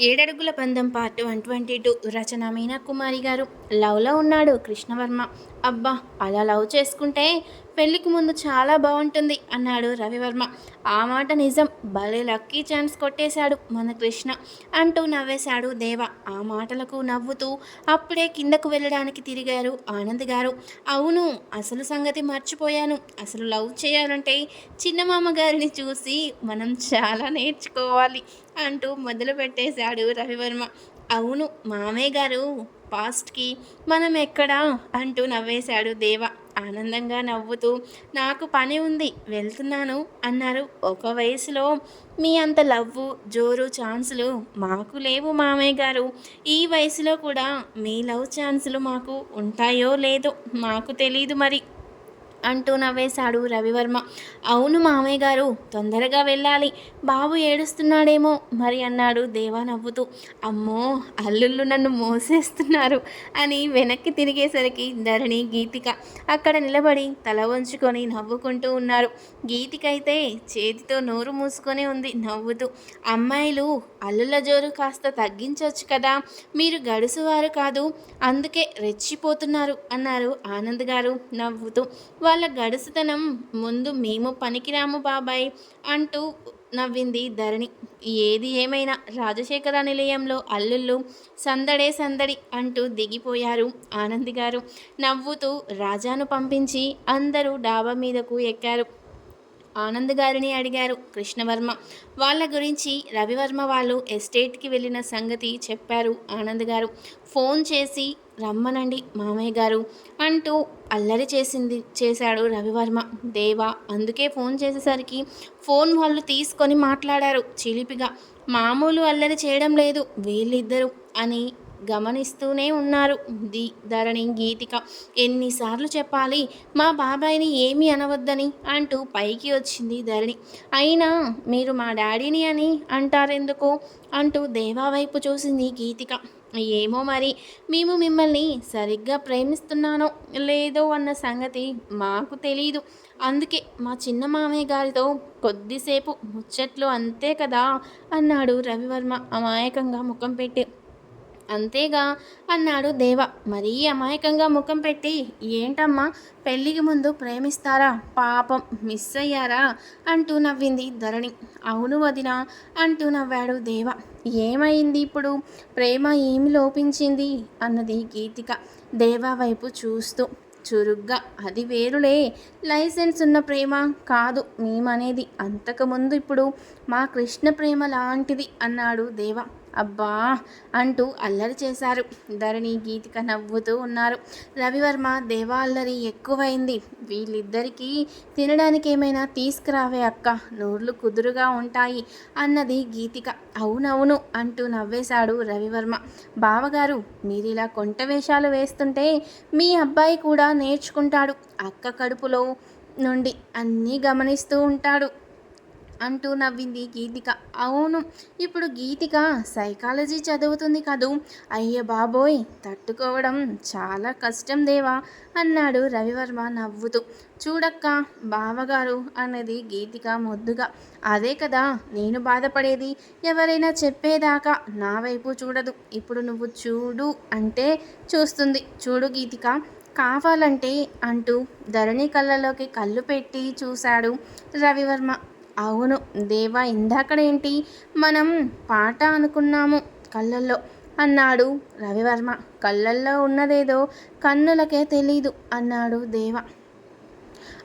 ఏడడుగుల బంధం part one twenty two Rachana Meena Kumari గారు. లవ్లో ఉన్నాడు కృష్ణవర్మ. అబ్బా అలా లవ్ చేసుకుంటే పెళ్ళికి ముందు చాలా బాగుంటుంది అన్నాడు రవివర్మ. ఆ మాట నిజం. భలే లక్కీ ఛాన్స్ కొట్టేశాడు మన కృష్ణ అంటూ నవ్వేశాడు దేవ. ఆ మాటలకు నవ్వుతూ అప్పుడే కిందకు వెళ్ళడానికి తిరిగారు ఆనంద్ గారు. అవును అసలు సంగతి మర్చిపోయాను. అసలు లవ్ చేయాలంటే చిన్నమామ గారిని చూసి మనం చాలా నేర్చుకోవాలి అంటూ మొదలు పెట్టేశాడు రవివర్మ. అవును మామయ్య గారు పాస్ట్కి మనం ఎక్కడా అంటూ నవ్వేశాడు దేవ. ఆనందంగా నవ్వుతూ నాకు పని ఉంది వెళ్తున్నాను అన్నారు. ఒక వయసులో మీ అంత లవ్వు జోరు ఛాన్సులు మాకు లేవు మామయ్య గారు. ఈ వయసులో కూడా మీ లవ్ ఛాన్సులు మాకు ఉంటాయో లేదో మాకు తెలీదు మరి. అంటూ నవ్వేశాడు రవివర్మ. అవును మామయ్య గారు తొందరగా వెళ్ళాలి. బాబు ఏడుస్తున్నాడేమో మరి అన్నాడు దేవా నవ్వుతూ. అమ్మో అల్లుళ్ళు నన్ను మోసేస్తున్నారు అని వెనక్కి తిరిగేసరికి ధరణి గీతిక అక్కడ నిలబడి తల వంచుకొని నవ్వుకుంటూ ఉన్నారు. గీతికైతే చేతితో నోరు మూసుకొని ఉంది నవ్వుతూ. అమ్మాయిలు అల్లుల జోరు కాస్త తగ్గించవచ్చు కదా మీరు గడుసువారు కాదు అందుకే రెచ్చిపోతున్నారు అన్నారు ఆనంద్ గారు నవ్వుతూ. వాళ్ళ గడుసుతనం ముందు మేము పనికిరాము బాబాయ్ అంటూ నవ్వింది ధరణి. ఏది ఏమైనా రాజశేఖర నిలయంలో అల్లుళ్ళు సందడే సందడి అంటూ దిగిపోయారు ఆనంద్ గారు నవ్వుతూ రాజాను పంపించి అందరూ డాబా మీదకు ఎక్కారు. ఆనంద్ గారిని అడిగారు కృష్ణవర్మ. వాళ్ళ గురించి రవివర్మ వాళ్ళు ఎస్టేట్కి వెళ్ళిన సంగతి చెప్పారు ఆనంద్ గారు. ఫోన్ చేసి రమ్మనండి మామయ్య గారు అంటూ అల్లరి చేసింది చేశాడు రవివర్మ. దేవా అందుకే ఫోన్ చేసేసరికి ఫోన్ వాళ్ళు తీసుకొని మాట్లాడారు చిలిపిగా. మామూలు అల్లరి చేయడం లేదు వీళ్ళిద్దరూ అని గమనిస్తూనే ఉన్నారు. ది ధరణి గీతిక ఎన్నిసార్లు చెప్పాలి? మా బాబాయ్ని ఏమీ అనవద్దని అంటూ పైకి వచ్చింది ధరణి. అయినా మీరు మా డాడీని అని అంటారెందుకు? అంటూ దేవా వైపు చూసింది గీతిక. ఏమో మరి మేము మిమ్మల్ని సరిగ్గా ప్రేమిస్తున్నానో లేదో అన్న సంగతి మాకు తెలియదు అందుకే మా చిన్న మామయ్య గారితో కొద్దిసేపు ముచ్చట్లు అంతే కదా అన్నాడు రవివర్మ అమాయకంగా ముఖం పెట్టి. అంతేగా? అన్నాడు దేవ. మరీ అమాయకంగా ముఖం పెట్టి ఏంటమ్మా పెళ్ళికి ముందు ప్రేమిస్తారా? పాపం మిస్ అయ్యారా? అంటూ నవ్వింది ధరణి. అవును వదిన అంటూ నవ్వాడు దేవ. ఏమైంది ఇప్పుడు? ప్రేమ ఏమి లోపించింది? అన్నది గీతిక. దేవా వైపు చూస్తూ చురుగ్గా అది వేరులే. లైసెన్స్ ఉన్న ప్రేమ కాదు మేమనేది. అంతకుముందు ఇప్పుడు మా కృష్ణ ప్రేమ లాంటిది అన్నాడు దేవ. అబ్బా అంటూ అల్లరి చేశారు. ధరణి గీతిక నవ్వుతూ ఉన్నారు. రవివర్మ దేవా అల్లరి ఎక్కువైంది. వీళ్ళిద్దరికీ తినడానికి ఏమైనా తీసుకురావే అక్క. నోర్లు కుదురుగా ఉంటాయి అన్నది గీతిక. అవునవును అంటూ నవ్వేశాడు రవివర్మ. బావగారు మీరు ఇలా కొంట వేషాలు వేస్తుంటే మీ అబ్బాయి కూడా నేర్చుకుంటాడు. అక్క కడుపులో నుండి అన్నీ గమనిస్తూ ఉంటాడు. అంటూ నవ్వింది గీతిక. అవును ఇప్పుడు గీతిక సైకాలజీ చదువుతుంది కదూ. అయ్య బాబోయ్ తట్టుకోవడం చాలా కష్టం దేవా అన్నాడు రవివర్మ నవ్వుతూ. చూడక్క బావగారు అన్నది గీతిక మొద్దుగా. అదే కదా నేను బాధపడేది ఎవరైనా చెప్పేదాకా నా వైపు చూడదు. ఇప్పుడు నువ్వు చూడు అంటే చూస్తుంది. చూడు గీతిక కావాలంటే అంటూ ధరణి కళ్ళలోకి కళ్ళు పెట్టి చూశాడు రవివర్మ. అవును. దేవా ఇందాకడేంటి మనం పాట అనుకున్నాము కళ్ళల్లో? అన్నాడు రవివర్మ. కళ్ళల్లో ఉన్నదేదో కన్నులకే తెలీదు అన్నాడు దేవ.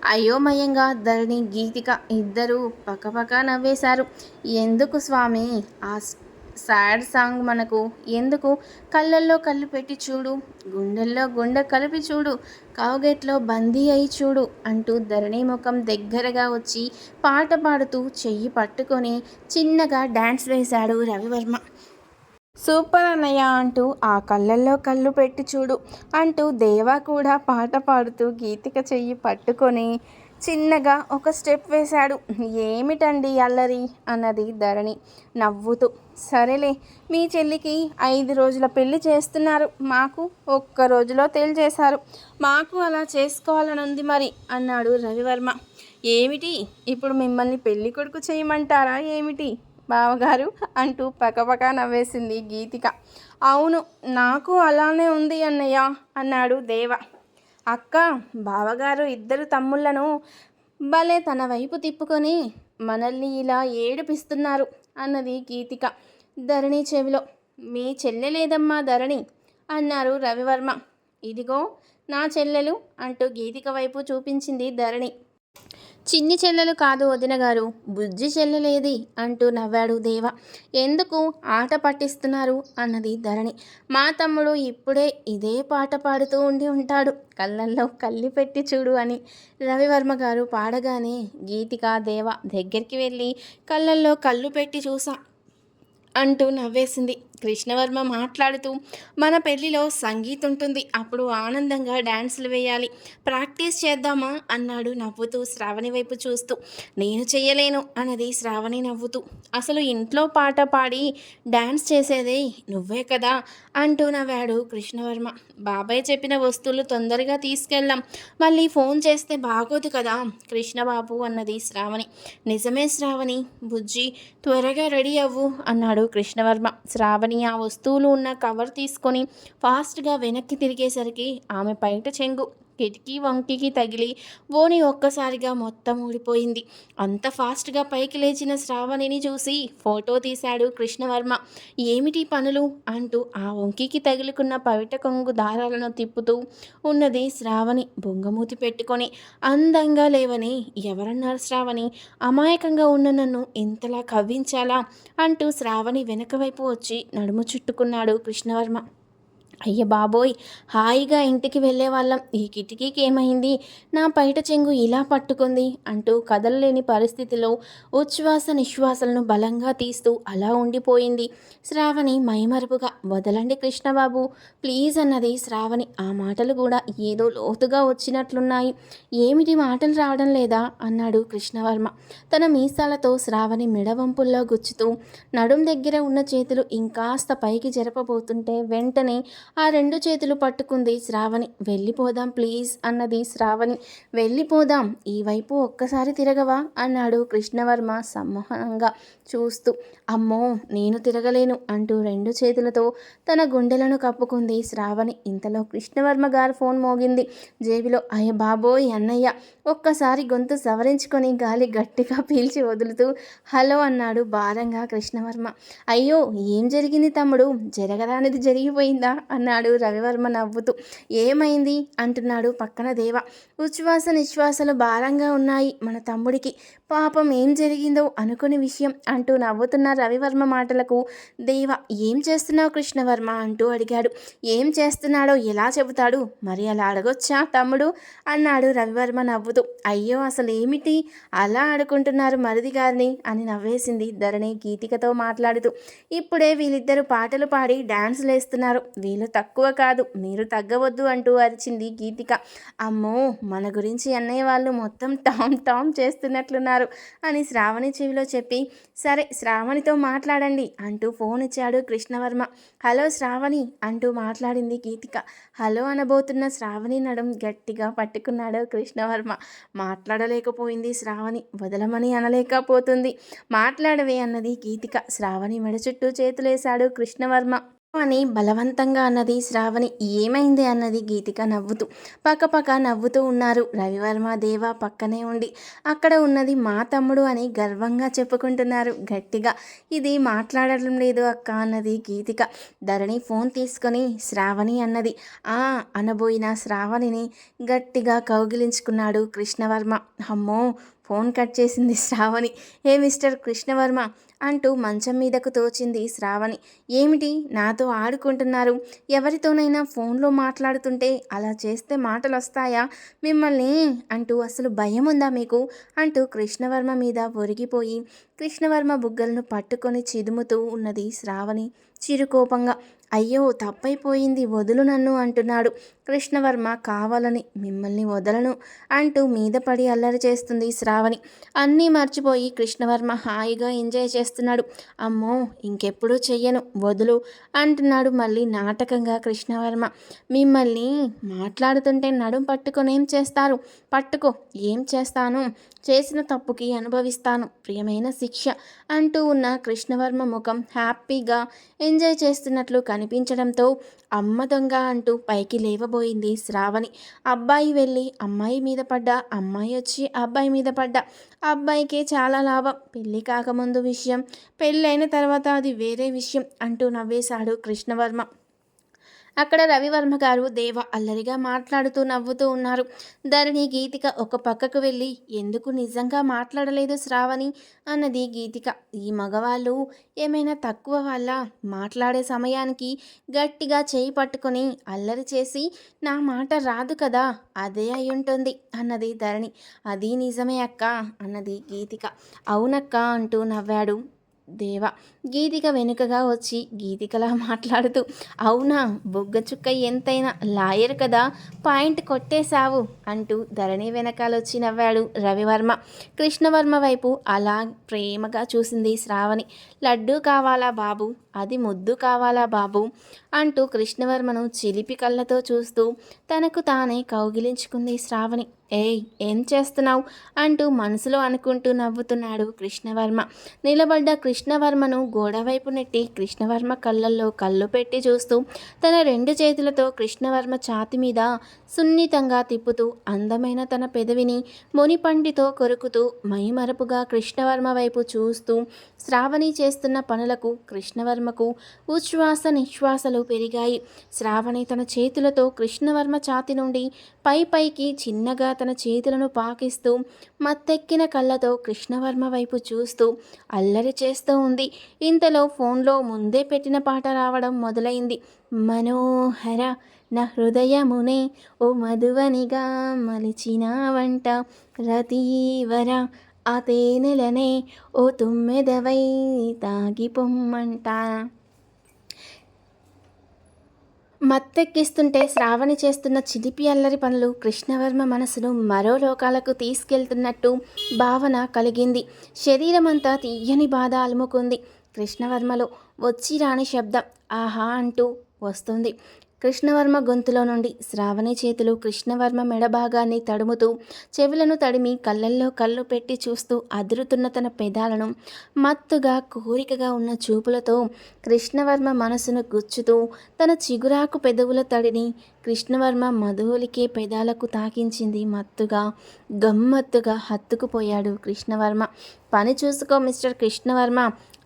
అయోమయంగా ధరణి గీతిక ఇద్దరూ పక్కపక్క నవ్వేశారు. ఎందుకు స్వామి? ఆ సాడ్ సాంగ్ మనకు. ఎందుకు? కళ్ళల్లో కళ్ళు పెట్టి చూడు. గుండెల్లో గుండె కలిపి చూడు. కావుగేట్లో బందీ అయి చూడు అంటూ ధరణి ముఖం దగ్గరగా వచ్చి పాట పాడుతూ చెయ్యి పట్టుకొని చిన్నగా డ్యాన్స్ వేశాడు రవివర్మ. సూపర్ అన్నయ్య అంటూ ఆ కళ్ళల్లో కళ్ళు పెట్టి చూడు అంటూ దేవా కూడా పాట పాడుతూ గీతిక చెయ్యి పట్టుకొని చిన్నగా ఒక స్టెప్ వేశాడు. ఏమిటండి అల్లరి? అన్నది ధరణి నవ్వుతూ. సరేలే మీ చెల్లికి ఐదు రోజుల పెళ్ళి చేస్తున్నారు. మాకు ఒక్క రోజులో తేల్చేశారు. మాకు అలా చేసుకోవాలని ఉంది మరి అన్నాడు రవివర్మ. ఏమిటి? ఇప్పుడు మిమ్మల్ని పెళ్ళి కొడుకు చేయమంటారా ఏమిటి? బావగారు అంటూ పకపక నవ్వేసింది గీతిక. అవును నాకు అలానే ఉంది అన్నయ్య అన్నాడు దేవ. అక్క బావగారు ఇద్దరు తమ్ముళ్ళను భలే తన వైపు తిప్పుకొని మనల్ని ఇలా ఏడిపిస్తున్నారు అన్నది గీతిక ధరణి చెవిలో. మీ చెల్లె లేదమ్మా ధరణి అన్నారు రవివర్మ. ఇదిగో నా చెల్లెలు అంటూ గీతిక వైపు చూపించింది ధరణి. చిన్ని చెల్లెలు కాదు వదిన గారు. బుజ్జి చెల్లెలేది అంటూ నవ్వాడు దేవ. ఎందుకు ఆట పట్టిస్తున్నారు అన్నది ధరణి. మా తమ్ముడు ఇప్పుడే ఇదే పాట పాడుతూ ఉండి ఉంటాడు. కళ్ళల్లో కళ్ళి పెట్టి చూడు అని రవివర్మ గారు పాడగానే గీతిక దేవ దగ్గరికి వెళ్ళి కళ్ళల్లో కళ్ళు పెట్టి చూసా. అంటూ నవ్వేసింది. కృష్ణవర్మ మాట్లాడుతూ మన పెళ్ళిలో సంగీత్ ఉంటుంది. అప్పుడు ఆనందంగా డ్యాన్సులు వేయాలి. ప్రాక్టీస్ చేద్దామా? అన్నాడు నవ్వుతూ శ్రావణి వైపు చూస్తూ. నేను చేయలేను అన్నది శ్రావణి నవ్వుతూ. అసలు ఇంట్లో పాట పాడి డ్యాన్స్ చేసేదే నువ్వే కదా? అంటూ నవ్వాడు కృష్ణవర్మ. బాబాయ్ చెప్పిన వస్తువులు తొందరగా తీసుకెళ్ళాం మళ్ళీ ఫోన్ చేస్తే బాగోదు కదా? కృష్ణబాబు అన్నది శ్రావణి. నిజమే శ్రావణి. బుజ్జి త్వరగా రెడీ అవ్వు అన్నాడు కృష్ణవర్మ. శ్రావణి ఆ వస్తువులు ఉన్న కవర్ తీసుకొని ఫాస్ట్గా వెనక్కి తిరిగేసరికి ఆమె బయట చెంగు. కిటికీ వంకికి తగిలి ఓని ఒక్కసారిగా మొత్తం ఊడిపోయింది. అంత ఫాస్ట్గా పైకి లేచిన శ్రావణిని చూసి ఫోటో తీశాడు కృష్ణవర్మ. ఏమిటి పనులు? అంటూ ఆ వంకికి తగులుకున్న పవిట కొంగు దారాలను తిప్పుతూ ఉన్నది శ్రావణి బొంగమూతి పెట్టుకొని అందంగా లేవని ఎవరన్నారు శ్రావణి? అమాయకంగా ఉన్న నన్ను ఇంతలా కవ్వించాలా? అంటూ శ్రావణి వెనక వైపు వచ్చి నడుము చుట్టుకున్నాడు కృష్ణవర్మ. అయ్య బాబోయ్ హాయిగా ఇంటికి వెళ్ళే వాళ్ళం ఈ కిటికీకి ఏమైంది నా బయట చెంగు ఇలా పట్టుకుంది అంటూ కదలలేని పరిస్థితిలో ఉచ్ఛ్వాస నిశ్వాసలను బలంగా తీస్తూ అలా ఉండిపోయింది. శ్రావణి మైమరుపుగా వదలండి కృష్ణబాబు ప్లీజ్ అన్నది శ్రావణి. ఆ మాటలు కూడా ఏదో లోతుగా వచ్చినట్లున్నాయి. ఏమిటి మాటలు రావడం లేదా? అన్నాడు కృష్ణవర్మ. తన మీసాలతో శ్రావణి మెడవంపుల్లో గుచ్చుతూ నడుం దగ్గర ఉన్న చేతులు ఇంకాస్త పైకి జరపబోతుంటే వెంటనే ఆ రెండు చేతులు పట్టుకుంది శ్రావణి. వెళ్ళిపోదాం ప్లీజ్ అన్నది శ్రావణి. వెళ్ళిపోదాం ఈ వైపు ఒక్కసారి తిరగవా? అన్నాడు కృష్ణవర్మ సమ్మోహనంగా చూస్తూ. అమ్మో నేను తిరగలేను అంటూ రెండు చేతులతో తన గుండెలను కప్పుకుంది శ్రావణి. ఇంతలో కృష్ణవర్మ గారు ఫోన్ మోగింది. జేబులో అయ్య బాబోయ్ అన్నయ్య ఒక్కసారి గొంతు సవరించుకొని గాలి గట్టిగా పీల్చి వదులుతూ హలో అన్నాడు భారంగా కృష్ణవర్మ. అయ్యో ఏం జరిగింది తమ్ముడు? జరగరానిది జరిగిపోయిందా? అన్నాడు రవివర్మ నవ్వుతూ. ఏమైంది? అంటున్నాడు పక్కన దేవ. ఉచ్ఛ్వాస నిశ్వాసలు భారంగా ఉన్నాయి మన తమ్ముడికి. పాపం ఏం జరిగిందో అనుకుని విషయం అంటూ నవ్వుతున్న రవివర్మ మాటలకు దేవ ఏం చేస్తున్నావు కృష్ణవర్మ? అంటూ అడిగాడు. ఏం చేస్తున్నాడో ఎలా చెబుతాడు? మరి అలా అడగొచ్చా తమ్ముడు? అన్నాడు రవివర్మ నవ్వుతూ. అయ్యో అసలు ఏమిటి? అలా ఆడుకుంటున్నారు మరిది గారిని అని నవ్వేసింది ధరణి గీతికతో మాట్లాడుతూ. ఇప్పుడే వీళ్ళిద్దరు పాటలు పాడి డాన్సులు వేస్తున్నారు వీళ్ళు తక్కువ కాదు. మీరు తగ్గవద్దు అంటూ అరిచింది గీతిక. అమ్మో మన గురించి అన్నయ్య వాళ్ళు మొత్తం టామ్ టామ్ చేస్తున్నట్లున్నారు అని శ్రావణి చెవిలో చెప్పి సరే శ్రావణితో మాట్లాడండి అంటూ ఫోన్ ఇచ్చాడు కృష్ణవర్మ. హలో శ్రావణి అంటూ మాట్లాడింది గీతిక. హలో అనబోతున్న శ్రావణి నడుం గట్టిగా పట్టుకున్నాడు కృష్ణవర్మ. మాట్లాడలేకపోయింది శ్రావణి. వదలమని అనలేకపోతుంది. మాట్లాడవే అన్నది గీతిక. శ్రావణి మెడ చుట్టూ చేతులేశాడు కృష్ణవర్మ. అని బలవంతంగా అన్నది శ్రావణి ఏమైంది అన్నది గీతిక నవ్వుతూ పక్కపక్క నవ్వుతూ ఉన్నారు. రవివర్మ దేవ పక్కనే ఉండి అక్కడ ఉన్నది మా తమ్ముడు అని గర్వంగా చెప్పుకుంటున్నారు. గట్టిగా ఇది మాట్లాడడం లేదు అక్క అన్నది గీతిక. ధరణి ఫోన్ తీసుకొని శ్రావణి అన్నది ఆ అనబోయిన శ్రావణిని గట్టిగా కౌగిలించుకున్నాడు కృష్ణవర్మ. అమ్మో ఫోన్ కట్ చేసింది శ్రావణి. ఏ మిస్టర్ కృష్ణవర్మ అంటూ మంచం మీదకు తోచింది శ్రావణి. ఏమిటి? నాతో ఆడుకుంటున్నారు. ఎవరితోనైనా ఫోన్లో మాట్లాడుతుంటే అలా చేస్తే మాటలు వస్తాయా మిమ్మల్ని అంటూ అసలు భయం ఉందా మీకు? అంటూ కృష్ణవర్మ మీద ఒరిగిపోయి కృష్ణవర్మ బుగ్గలను పట్టుకొని చిదుముతూ ఉన్నది శ్రావణి. చిరుకోపంగా అయ్యో తప్పైపోయింది వదులు నన్ను అంటున్నాడు. కృష్ణవర్మ కావాలని మిమ్మల్ని వదలను అంటూ మీద పడి అల్లరి చేస్తుంది శ్రావణి. అన్నీ మర్చిపోయి కృష్ణవర్మ హాయిగా ఎంజాయ్ చేస్తున్నాడు. అమ్మో ఇంకెప్పుడు చెయ్యను వదులు అంటున్నాడు మళ్ళీ నాటకంగా కృష్ణవర్మ. మిమ్మల్ని మాట్లాడుతుంటే నడుం పట్టుకొని ఏం చేస్తారు? పట్టుకో ఏం చేస్తాను? చేసిన తప్పుకి అనుభవిస్తాను ప్రియమైన శిక్ష అంటూ ఉన్న కృష్ణవర్మ ముఖం హ్యాపీగా ఎంజాయ్ చేస్తున్నట్లు కనిపించడంతో అమ్మ దొంగ అంటూ పైకి లేవబోయింది శ్రావణి. అబ్బాయి వెళ్ళి అమ్మాయి మీద పడ్డా. అమ్మాయి వచ్చి అబ్బాయి మీద పడ్డా. అబ్బాయికే చాలా లాభం. పెళ్ళి కాకముందు విషయం పెళ్ళైన తర్వాత అది వేరే విషయం అంటూ నవ్వేశాడు కృష్ణవర్మ. అక్కడ రవివర్మ గారు దేవ అల్లరిగా మాట్లాడుతూ నవ్వుతూ ఉన్నారు. ధరణి గీతిక ఒక పక్కకు వెళ్ళి ఎందుకు నిజంగా మాట్లాడలేదు శ్రావణి? అన్నది గీతిక. ఈ మగవాళ్ళు ఏమైనా తక్కువ వాళ్ళ? మాట్లాడే సమయానికి గట్టిగా చేయి పట్టుకొని అల్లరి చేసి నా మాట రాదు కదా అదే అయి ఉంటుంది అన్నది ధరణి. అది నిజమే అక్క అన్నది గీతిక. అవునక్క అంటూ నవ్వాడు. దేవ గీతిక వెనుకగా వచ్చి గీతికలా మాట్లాడుతూ అవునా బొగ్గచుక్క ఎంతైనా లాయర్ కదా పాయింట్ కొట్టేశావు అంటూ ధరణి వెనకాలొచ్చి నవ్వాడు రవివర్మ. కృష్ణవర్మ వైపు అలా ప్రేమగా చూసింది శ్రావణి. లడ్డు కావాలా బాబు? అది ముద్దు కావాలా బాబు? అంటూ కృష్ణవర్మను చిలిపి కళ్ళతో చూస్తూ తనకు తానే కౌగిలించుకుంది శ్రావణి. ఏయ్ ఏం చేస్తున్నావు? అంటూ మనసులో అనుకుంటూ నవ్వుతున్నాడు కృష్ణవర్మ. నిలబడ్డ కృష్ణవర్మను గోడవైపు నెట్టి కృష్ణవర్మ కళ్ళల్లో కళ్ళు పెట్టి చూస్తూ తన రెండు చేతులతో కృష్ణవర్మ ఛాతి మీద సున్నితంగా తిప్పుతూ అందమైన తన పెదవిని మునిపండితో కొరుకుతూ మైమరపుగా కృష్ణవర్మ వైపు చూస్తూ శ్రావణి చేస్తున్న పనులకు కృష్ణవర్మకు ఉచ్ఛ్వాస నిశ్వాసలు పెరిగాయి. శ్రావణి తన చేతులతో కృష్ణవర్మ ఛాతి నుండి పై పైకి చిన్నగా తన చేతులను పాకిస్తూ మత్తెక్కిన కళ్ళతో కృష్ణవర్మ వైపు చూస్తూ అల్లరి చేస్తూ ఉంది. ఇంతలో ఫోన్లో ముందే పెట్టిన పాట రావడం మొదలైంది. మనోహర నా హృదయమునే ఓ మధువనిగా మలిచిన వంట రతీవర ఆ తేనెలనే ఓ తుమ్మెదవై తాగి పొమ్మంట మత్తెక్కిస్తుంటే శ్రావణి చేస్తున్న చిలిపి అల్లరి పనులు కృష్ణవర్మ మనసును మరో లోకాలకు తీసుకెళ్తున్నట్టు భావన కలిగింది. శరీరమంతా తీయని బాధ అలుముకుంది. కృష్ణవర్మలో వచ్చి రాని శబ్దం ఆహా అంటూ వస్తుంది. కృష్ణవర్మ గొంతులో నుండి శ్రావణి చేతులు కృష్ణవర్మ మెడభాగాన్ని తడుముతూ చెవులను తడిమి కళ్ళల్లో కళ్ళు పెట్టి చూస్తూ అదురుతున్న తన పెదాలను మత్తుగా కోరికగా ఉన్న చూపులతో కృష్ణవర్మ మనసును గుచ్చుతూ తన చిగురాకు పెదవుల తడిని కృష్ణవర్మ మధువులికే పెదాలకు తాకించింది మత్తుగా గమ్మత్తుగా హత్తుకుపోయాడు కృష్ణవర్మ. పని చూసుకో మిస్టర్ కృష్ణవర్మ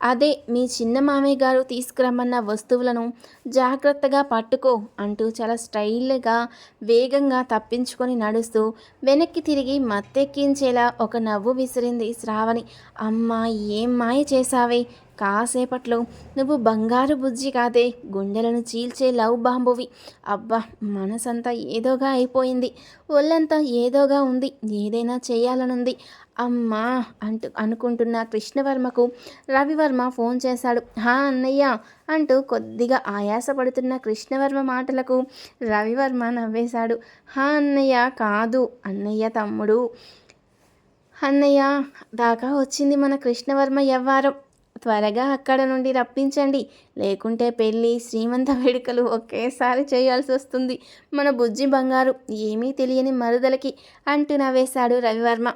అదే మీ చిన్న మామయ్య గారు తీసుకురమ్మన్న వస్తువులను జాగ్రత్తగా పట్టుకో అంటూ చాలా స్టైల్గా వేగంగా తప్పించుకొని నడుస్తూ వెనక్కి తిరిగి మత్తెక్కించేలా ఒక నవ్వు విసిరింది శ్రావణి. అమ్మా ఏం మాయ చేశావే? కాసేపట్లో నువ్వు బంగారు బుజ్జి కాదే గుండెలను చీల్చే లవ్ బాంబువి. అబ్బా మనసంతా ఏదోగా అయిపోయింది. ఒళ్ళంతా ఏదోగా ఉంది. ఏదైనా చేయాలనుంది. అమ్మా అంటూ అనుకుంటున్న కృష్ణవర్మకు రవివర్మ ఫోన్ చేశాడు. హా అన్నయ్య అంటూ కొద్దిగా ఆయాసపడుతున్న కృష్ణవర్మ మాటలకు రవివర్మ నవ్వేశాడు. హా అన్నయ్య కాదు అన్నయ్య తమ్ముడు. అన్నయ్య దాకా వచ్చింది మన కృష్ణవర్మ వ్యవహారం త్వరగా అక్కడ నుండి రప్పించండి. లేకుంటే పెళ్ళి శ్రీమంత వేడుకలు ఒకేసారి చేయాల్సి వస్తుంది. మన బుజ్జి బంగారు ఏమీ తెలియని మరుదలకి అంటూ నవ్వేశాడు రవివర్మ.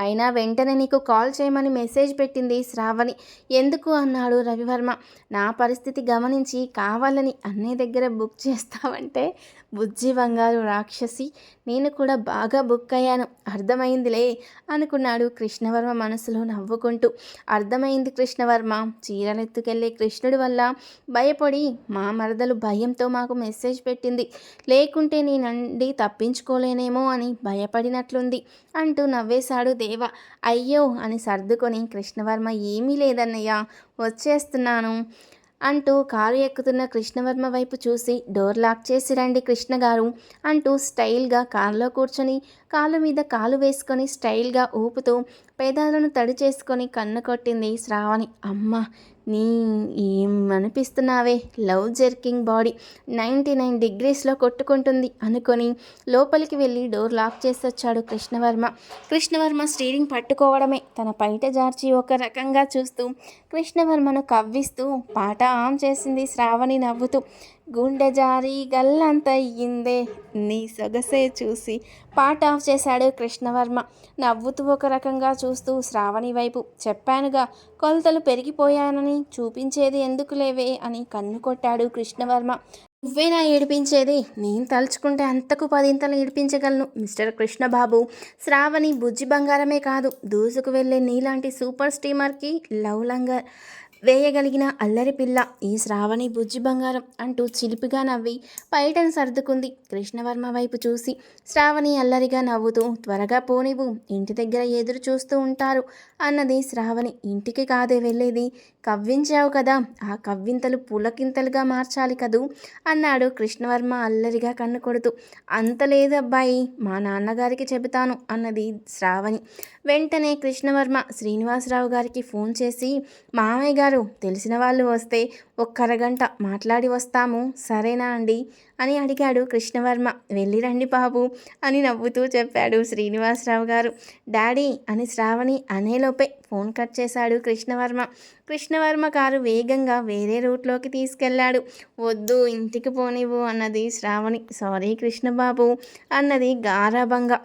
అయినా వెంటనే నీకు కాల్ చేయమని మెసేజ్ పెట్టింది శ్రావణి. ఎందుకు? అన్నాడు రవివర్మ. నా పరిస్థితి గమనించి కావాలని అన్నీ దగ్గర బుక్ చేస్తావంటే బుజ్జివంగారు రాక్షసి నేను కూడా బాగా బుక్ అయ్యాను అర్థమైందిలే అనుకున్నాడు కృష్ణవర్మ మనసులో నవ్వుకుంటూ. అర్థమైంది కృష్ణవర్మ చీరలెత్తుకెళ్ళే కృష్ణుడి వల్ల భయపడి మా మరదలు భయంతో మాకు మెసేజ్ పెట్టింది. లేకుంటే నేనండి తప్పించుకోలేనేమో అని భయపడినట్లుంది అంటూ నవ్వేశాడు దేవ. అయ్యో అని సర్దుకొని కృష్ణవర్మ ఏమీ లేదన్నయ్య వచ్చేస్తున్నాను. అంటూ కారు ఎక్కుతున్న కృష్ణవర్మ వైపు చూసి డోర్ లాక్ చేసి రండి కృష్ణ గారు అంటూ స్టైల్గా కారులో కూర్చొని కాలు మీద కాలు వేసుకొని స్టైల్గా ఊపుతూ పేదాలను తడి చేసుకొని కన్ను కొట్టింది శ్రావణి. అమ్మ నీ ఏం అనిపిస్తున్నావే? Love jerking body ninety nine డిగ్రీస్లో కొట్టుకుంటుంది అనుకొని లోపలికి వెళ్ళి డోర్ లాక్ చేసి వచ్చాడు కృష్ణవర్మ. కృష్ణవర్మ స్టీరింగ్ పట్టుకోవడమే. తన పైట జార్చి ఒక రకంగా చూస్తూ కృష్ణవర్మను కవ్విస్తూ పాట ఆన్ చేసింది శ్రావణి నవ్వుతూ గుండె జారి గల్లంత అయ్యిందే నీ సొగసే చూసి పాట ఆఫ్ చేశాడు కృష్ణవర్మ. నవ్వుతూ ఒక రకంగా చూస్తూ శ్రావణి వైపు. చెప్పానుగా కొలతలు పెరిగిపోయానని చూపించేది ఎందుకు లేవే అని కన్ను కొట్టాడు కృష్ణవర్మ. నువ్వేనా ఏడిపించేది? నేను తలుచుకుంటే అంతకు పదింతలు ఏడిపించగలను మిస్టర్ కృష్ణబాబు. శ్రావణి బుజ్జి బంగారమే కాదు దూసుకు వెళ్ళే నీలాంటి సూపర్ స్టీమర్కి లవ్ లంగర్. వేయగలిగిన అల్లరి పిల్ల ఈ శ్రావణి బుజ్జి బంగారం అంటూ చిలిపిగా నవ్వి పైటను సర్దుకుంది. కృష్ణవర్మ వైపు చూసి శ్రావణి అల్లరిగా నవ్వుతూ త్వరగా పోనివ్వు ఇంటి దగ్గర ఎదురు చూస్తూ ఉంటారు. అన్నది శ్రావణి. ఇంటికి కాదే వెళ్ళేది? కవ్వించావు కదా ఆ కవ్వింతలు పూలకింతలుగా మార్చాలి కదూ? అన్నాడు కృష్ణవర్మ అల్లరిగా కన్ను కొడుతూ. అంత లేదు అబ్బాయి మా నాన్నగారికి చెబుతాను అన్నది శ్రావణి. వెంటనే కృష్ణవర్మ శ్రీనివాసరావు గారికి ఫోన్ చేసి మామయ్య గారు తెలిసిన వాళ్ళు వస్తే ఒక్క అరగంట మాట్లాడి వస్తాము. సరేనా అండి? అని అడిగాడు కృష్ణవర్మ. వెళ్ళిరండి బాబు అని నవ్వుతూ చెప్పాడు శ్రీనివాసరావు గారు. డాడీ అని శ్రావణి అనేలోపే ఫోన్ కట్ చేశాడు కృష్ణవర్మ. కృష్ణవర్మ కారు వేగంగా వేరే రూట్లోకి తీసుకెళ్ళాడు వద్దు ఇంటికి పోనివ్వు అన్నది శ్రావణి. సారీ కృష్ణబాబు అన్నది గారాభంగా.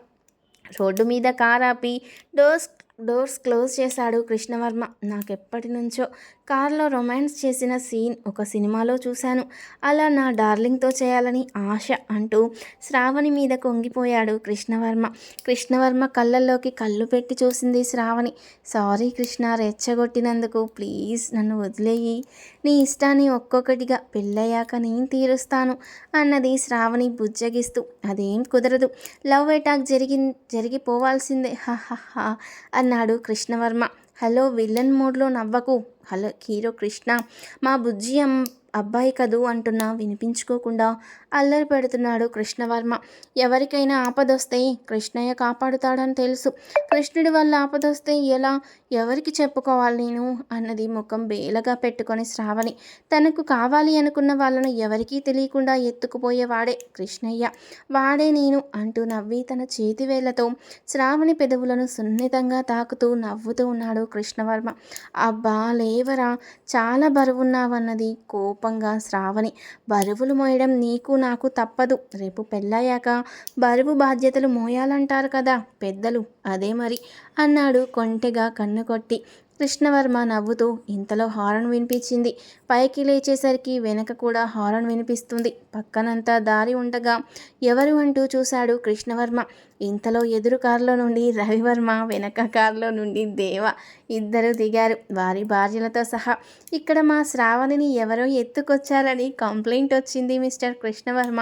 రోడ్డు మీద కారాపి ఆపి డోర్స్ డోర్స్ క్లోజ్ చేశాడు కృష్ణవర్మ. నాకెప్పటి నుంచో కార్లో రొమాన్స్ చేసిన సీన్ ఒక సినిమాలో చూశాను. అలా నా డార్లింగ్తో చేయాలని ఆశ అంటూ శ్రావణి మీద కొంగిపోయాడు కృష్ణవర్మ. కృష్ణవర్మ కళ్ళల్లోకి కళ్ళు పెట్టి చూసింది శ్రావణి. సారీ కృష్ణ రెచ్చగొట్టినందుకు ప్లీజ్ నన్ను వదిలేయి. నీ ఇష్టాన్ని ఒక్కొక్కటిగా పెళ్ళయ్యాక నేను తీరుస్తాను అన్నది శ్రావణి బుజ్జగిస్తూ. అదేం కుదరదు. లవ్ అటాక్ జరిగి జరిగిపోవాల్సిందే. హా అన్నాడు కృష్ణవర్మ. హలో విలన్ మోడ్లో నవ్వకు. Hello hero Krishna. మా బుజ్జి అమ్మ అబ్బాయి కదూ అంటున్నా వినిపించుకోకుండా అల్లరి పెడుతున్నాడు కృష్ణవర్మ. ఎవరికైనా ఆపదొస్తే కృష్ణయ్య కాపాడుతాడని తెలుసు. కృష్ణుడి వల్ల ఆపదొస్తే ఎలా? ఎవరికి చెప్పుకోవాలి నేను? అన్నది ముఖం బేలగా పెట్టుకొని శ్రావణి. తనకు కావాలి అనుకున్న వాళ్ళను ఎవరికీ తెలియకుండా ఎత్తుకుపోయేవాడే కృష్ణయ్య. వాడే నేను అంటూ నవ్వి తన చేతివేళ్ళతో శ్రావణి పెదవులను సున్నితంగా తాకుతూ నవ్వుతూ ఉన్నాడు కృష్ణవర్మ. అబ్బా లేవరా చాలా బరువున్నావన్నది కోపంగా శ్రావణి బరువులు మోయడం నీకు నాకు తప్పదు. రేపు పెళ్ళయ్యాక బరువు బాధ్యతలు మోయాలంటారు కదా పెద్దలు అదే మరి అన్నాడు కొంటెగా కన్ను కొట్టి కృష్ణవర్మ నవ్వుతూ ఇంతలో హారన్ వినిపించింది. పైకి లేచేసరికి వెనక కూడా హారన్ వినిపిస్తుంది. పక్కనంతా దారి ఉండగా ఎవరు అంటూ చూశాడు కృష్ణవర్మ. ఇంతలో ఎదురు కారులో నుండి రవివర్మ వెనక కారులో నుండి దేవ ఇద్దరు దిగారు. వారి భార్యలతో సహా ఇక్కడ మా శ్రావణిని ఎవరో ఎత్తుకొచ్చారని కంప్లైంట్ వచ్చింది మిస్టర్ కృష్ణవర్మ.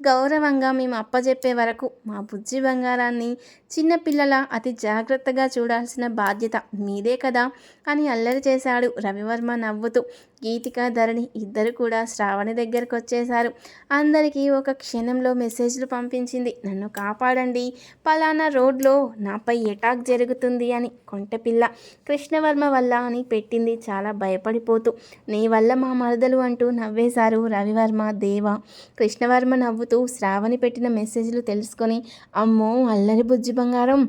గౌరవంగా మేము అప్పజెప్పే వరకు మా బుజ్జి బంగారాన్ని చిన్నపిల్లల అతి జాగ్రత్తగా చూడాల్సిన బాధ్యత మీదే కదా అని అల్లరి చేశాడు రవివర్మ నవ్వుతూ. గీతిక ధరణి ఇద్దరు కూడా శ్రావణి దగ్గరకు వచ్చేశారు అందరికీ ఒక క్షణంలో మెసేజ్లు పంపించింది. నన్ను కాపాడండి. పలానా రోడ్లో నాపై ఎటాక్ జరుగుతుంది అని కొంటపిల్ల కృష్ణవర్మ వల్ల అని పెట్టింది చాలా భయపడిపోతూ. నీ వల్ల మా మరదలు అంటూ నవ్వేశారు రవివర్మ దేవ. కృష్ణవర్మ నవ్వుతూ శ్రావణి పెట్టిన మెసేజ్లు తెలుసుకొని అమ్మో అల్లరి బుజ్జి బంగారం.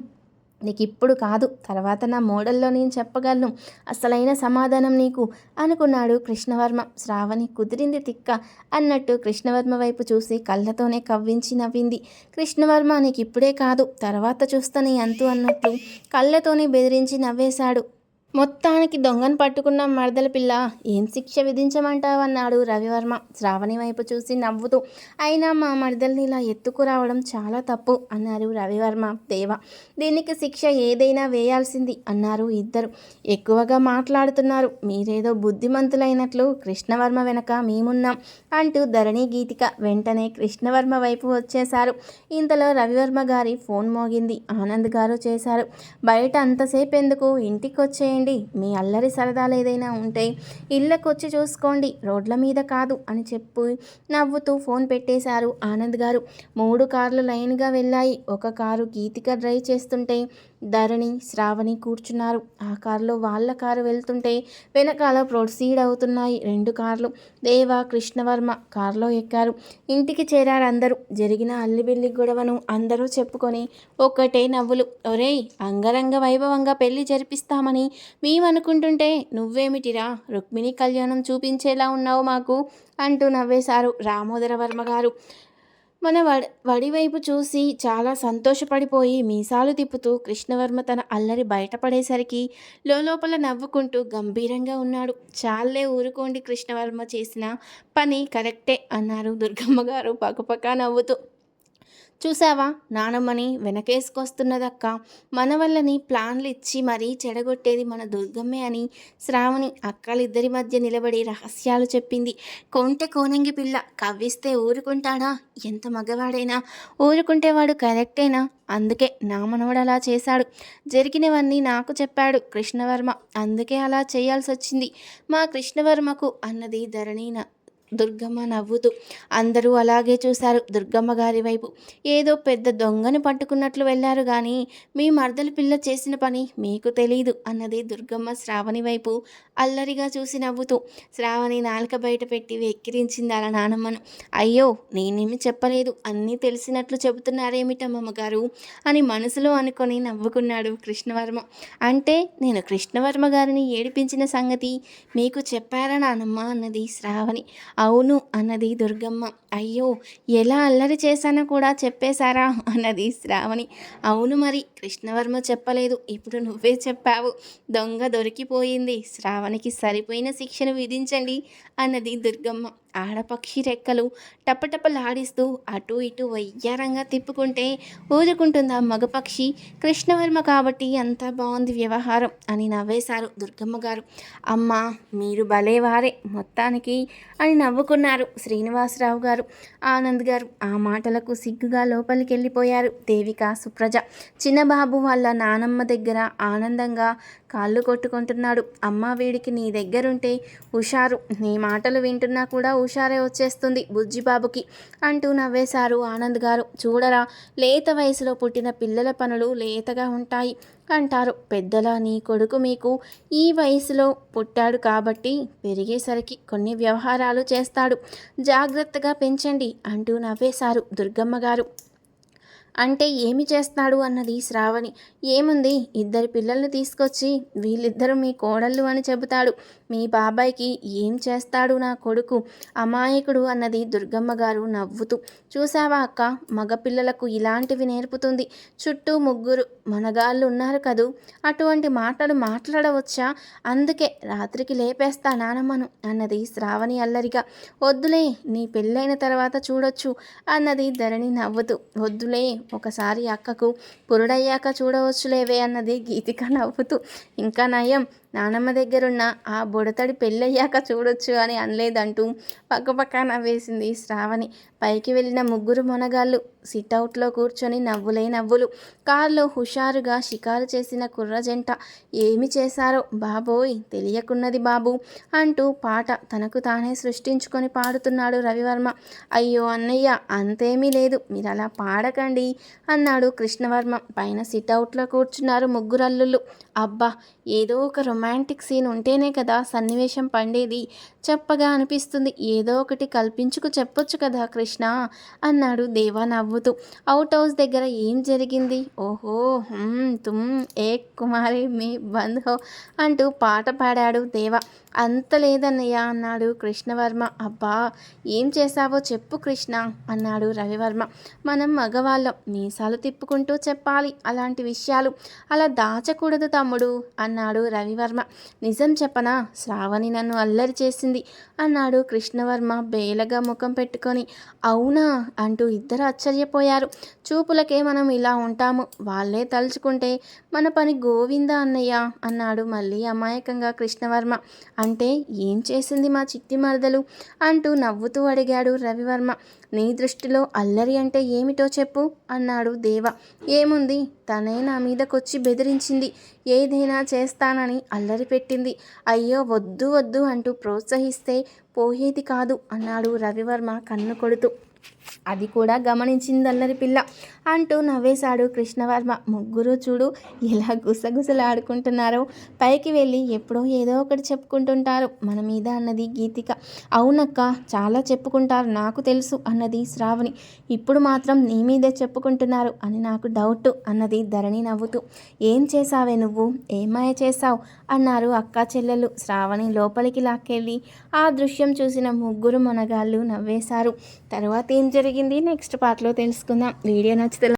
నీకు ఇప్పుడు కాదు. తర్వాత నా మోడల్లో నేను చెప్పగలను. అసలైన సమాధానం నీకు. అనుకున్నాడు కృష్ణవర్మ. శ్రావణి కుదిరింది తిక్క. అన్నట్టు కృష్ణవర్మ వైపు చూసి కళ్ళతోనే కవ్వించి నవ్వింది. కృష్ణవర్మ నీకు ఇప్పుడే కాదు. తర్వాత చూస్తానే అంతు అన్నట్టు కళ్ళతోనే బెదిరించి నవ్వేశాడు. మొత్తానికి దొంగను పట్టుకున్న మరదల పిల్ల ఏం శిక్ష విధించమంటావన్నాడు రవివర్మ. శ్రావణి వైపు చూసి నవ్వుతూ అయినా మా మరదల్ని ఇలా ఎత్తుకురావడం చాలా తప్పు అన్నారు రవివర్మ. దేవ దీనికి శిక్ష ఏదైనా వేయాల్సింది అన్నారు ఇద్దరు. ఎక్కువగా మాట్లాడుతున్నారు మీరేదో బుద్ధిమంతులైనట్లు కృష్ణవర్మ వెనక మేమున్నాం అంటూ ధరణి గీతిక వెంటనే కృష్ణవర్మ వైపు వచ్చేశారు. ఇంతలో రవివర్మ గారి ఫోన్ మోగింది ఆనంద్ గారు చేశారు. బయట అంతసేపు ఎందుకు ఇంటికి వచ్చేయండి మీ అల్లరి సరదాలు ఏదైనా ఉంటే ఇళ్ళకొచ్చి చూసుకోండి. రోడ్ల మీద కాదు అని చెప్పి నవ్వుతూ ఫోన్ పెట్టేశారు ఆనంద్ గారు. మూడు కార్లు లైన్గా వెళ్ళాయి. ఒక కారు గీతిక డ్రైవ్ చేస్తుంటే ధరణి శ్రావణి కూర్చున్నారు. ఆ కారులో వాళ్ళ కారు వెళ్తుంటే వెనకాల ప్రొసీడ్ అవుతున్నాయి రెండు కార్లు. దేవ కృష్ణవర్మ కారులో ఎక్కారు. ఇంటికి చేరారు అందరూ. జరిగిన అల్లిబిల్లి గొడవను అందరూ చెప్పుకొని ఒక్కటే నవ్వులు. ఒరేయ్ అంగరంగ వైభవంగా పెళ్ళి జరిపిస్తామని మేమనుకుంటుంటే నువ్వేమిటిరా? రుక్మిణి కళ్యాణం చూపించేలా ఉన్నావు మాకు అంటూ నవ్వేశారు రామోదర వర్మ గారు. మన వడి వడివైపు చూసి చాలా సంతోషపడిపోయి మీసాలు తిప్పుతూ కృష్ణవర్మ తన అల్లరి బయటపడేసరికి లోపల నవ్వుకుంటూ గంభీరంగా ఉన్నాడు. చాలే ఊరుకోండి కృష్ణవర్మ చేసిన పని కరెక్టే అన్నారు దుర్గమ్మ గారు పక్కపక్క నవ్వుతూ. చూసావా? నానమ్మని వెనకేసుకొస్తున్నదక్క. మన వల్లని ప్లాన్లు ఇచ్చి మరీ చెడగొట్టేది మన దుర్గమ్మే అని శ్రావణి అక్కలిద్దరి మధ్య నిలబడి రహస్యాలు చెప్పింది. కొంటె కోనంగి పిల్ల కవ్విస్తే ఊరుకుంటాడా? ఎంత మగవాడైనా? ఊరుకుంటే వాడు కరెక్టేనా? అందుకే నా మనవడు అలా చేశాడు. జరిగినవన్నీ నాకు చెప్పాడు కృష్ణవర్మ. అందుకే అలా చేయాల్సి వచ్చింది మా కృష్ణవర్మకు అన్నది ధరణీన. దుర్గమ్మ నవ్వుతూ అందరూ అలాగే చూశారు. దుర్గమ్మ గారి వైపు ఏదో పెద్ద దొంగను పట్టుకున్నట్లు వెళ్ళారు. కానీ మీ మర్దల పిల్ల చేసిన పని మీకు తెలీదు అన్నది దుర్గమ్మ శ్రావణి వైపు అల్లరిగా చూసి నవ్వుతూ శ్రావణి నాలుక బయట పెట్టి వెక్కిరించింది అలా నానమ్మను. అయ్యో నేనేమి చెప్పలేదు. అన్నీ తెలిసినట్లు చెబుతున్నారేమిటమ్మమ్మ గారు అని మనసులో అనుకొని నవ్వుకున్నాడు కృష్ణవర్మ. అంటే నేను కృష్ణవర్మ గారిని ఏడిపించిన సంగతి మీకు చెప్పారా నానమ్మ? అన్నది శ్రావణి. అవును అన్నది దుర్గమ్మ. అయ్యో ఎలా అల్లరి చేశానో కూడా చెప్పేశారా అన్నది శ్రావణి. అవును మరి కృష్ణవర్మ చెప్పలేదు. ఇప్పుడు నువ్వే చెప్పావు. దొంగ దొరికిపోయింది. శ్రావణికి సరిపోయిన శిక్షను విధించండి అన్నది దుర్గమ్మ. ఆడపక్షి రెక్కలు టపటపలాడిస్తూ అటు ఇటు వయ్యారంగా తిప్పుకుంటే ఊరుకుంటుందా మగపక్షి? కృష్ణవర్మ కాబట్టి అంత బాగుంది వ్యవహారం అని నవ్వేశారు దుర్గమ్మ గారు. అమ్మ మీరు భలేవారే మొత్తానికి అని నవ్వుకున్నారు శ్రీనివాసరావు గారు. ఆనంద్ గారు ఆ మాటలకు సిగ్గుగా లోపలికి వెళ్ళిపోయారు దేవిక సుప్రజ. చిన్నబాబు వాళ్ళ నానమ్మ దగ్గర ఆనందంగా కాళ్ళు కొట్టుకుంటున్నాడు. అమ్మ వీడికి నీ దగ్గరుంటే హుషారు. నీ మాటలు వింటున్నా కూడా హుషారే వచ్చేస్తుంది బుజ్జిబాబుకి అంటూ నవ్వేశారు ఆనంద్ గారు. చూడరా లేత వయసులో పుట్టిన పిల్లల పనులు లేతగా ఉంటాయి అంటారు. పెద్దల నీ కొడుకు మీకు ఈ వయసులో పుట్టాడు కాబట్టి పెరిగేసరికి కొన్ని వ్యవహారాలు చేస్తాడు. జాగ్రత్తగా పెంచండి అంటూ నవ్వేశారు దుర్గమ్మ గారు అంటే ఏమి చేస్తాడు అన్నది శ్రావణి. ఏముంది? ఇద్దరి పిల్లల్ని తీసుకొచ్చి వీళ్ళిద్దరూ మీ కోడళ్ళు అని చెబుతాడు. మీ బాబాయ్కి ఏం చేస్తాడు నా కొడుకు? అమాయకుడు అన్నది దుర్గమ్మ గారు నవ్వుతూ. చూసావా అక్క? మగపిల్లలకు ఇలాంటివి నేర్పుతుంది. చుట్టూ ముగ్గురు మనగాళ్ళు ఉన్నారు కదూ? అటువంటి మాటలు మాట్లాడవచ్చా? అందుకే రాత్రికి లేపేస్తా నానమ్మను అన్నది శ్రావణి అల్లరిగా. వద్దులే నీ పెళ్ళైన తర్వాత చూడొచ్చు అన్నది ధరణి నవ్వుతూ. వద్దులే ఒకసారి అక్కకు పురుడయ్యాక చూడవచ్చులేవే అన్నది గీతిక నవ్వుతూ. ఇంకా నయం నానమ్మ దగ్గరున్న ఆ బుడతడి పెళ్ళయ్యాక చూడొచ్చు అని అనలేదంటూ పక్కపక్క నవ్వేసింది శ్రావణి. పైకి వెళ్ళిన ముగ్గురు మొనగాళ్ళు సిట్అవుట్లో కూర్చొని నవ్వులే నవ్వులు. కారులో హుషారుగా షికారు చేసిన కుర్ర జంట ఏమి చేశారో బాబోయ్ తెలియకున్నది బాబు అంటూ పాట తనకు తానే సృష్టించుకొని పాడుతున్నాడు రవివర్మ. అయ్యో అన్నయ్య అంతేమీ లేదు మీరు అలా పాడకండి అన్నాడు కృష్ణవర్మ. పైన సిట్అవుట్లో కూర్చున్నారు ముగ్గురు అల్లుళ్ళు అబ్బా ఏదో ఒక రొమాంటిక్ సీన్ ఉంటేనే కదా సన్నివేశం పండేది. చెప్పగా అనిపిస్తుంది ఏదో ఒకటి కల్పించుకు చెప్పొచ్చు కదా కృష్ణ అన్నాడు దేవా నవ్వుతూ. అవుట్ హౌస్ దగ్గర ఏం జరిగింది? ఓహో తుమ్ ఏ కుమారి మీ బంధు అంటూ పాట పాడాడు దేవా. అంత లేదన్నయ్య అన్నాడు కృష్ణవర్మ. అబ్బా ఏం చేశావో చెప్పు కృష్ణ అన్నాడు రవివర్మ. మనం మగవాళ్ళం మీసాలు తిప్పుకుంటూ చెప్పాలి అలాంటి విషయాలు. అలా దాచకూడదు తమ్ముడు అన్నాడు రవివర్మ. నిజం చెప్పనా? శ్రావణి నన్ను అల్లరి చేసింది అన్నాడు కృష్ణవర్మ బేలగా ముఖం పెట్టుకొని. అవునా? అంటూ ఇద్దరు ఆశ్చర్యపోయారు. చూపులకే మనం ఇలా ఉంటాము. వాళ్ళే తలుచుకుంటే మన పని గోవింద అన్నయ్య అన్నాడు మళ్ళీ అమాయకంగా కృష్ణవర్మ. అంటే ఏం చేసింది మా చిట్టి మరదలు? అంటూ నవ్వుతూ అడిగాడు రవివర్మ. నీ దృష్టిలో అల్లరి అంటే ఏమిటో చెప్పు అన్నాడు దేవ. ఏముంది? తనే నా మీదకొచ్చి బెదిరించింది. ఏదైనా చేస్తానని అల్లరి పెట్టింది. అయ్యో వద్దు వద్దు అంటూ ప్రోత్సహిస్తే పోయేది కాదు అన్నాడు రవివర్మ కన్ను కొడుతూ. అది కూడా గమనించింది అల్లరి పిల్ల. అంటూ నవ్వేశాడు కృష్ణవర్మ. ముగ్గురు చూడు ఎలా గుసగుసలాడుకుంటున్నారో. పైకి వెళ్ళి ఎప్పుడో ఏదో ఒకటి చెప్పుకుంటుంటారు. మన మీద అన్నది గీతిక. అవునక్క చాలా చెప్పుకుంటారు. నాకు తెలుసు అన్నది శ్రావణి. ఇప్పుడు మాత్రం నీ మీదే చెప్పుకుంటున్నారు అని నాకు డౌట్ అన్నది ధరణి నవ్వుతూ. ఏం చేసావే నువ్వు? ఏమాయ చేసావు అన్నారు అక్క చెల్లెలు. శ్రావణి లోపలికి లాక్కెళ్ళి ఆ దృశ్యం చూసిన ముగ్గురు మనగాళ్ళు నవ్వేశారు. తర్వాత తర్వాత ఏం జరిగింది నెక్స్ట్ పార్ట్లో తెలుసుకుందాం. వీడియో నచ్చితే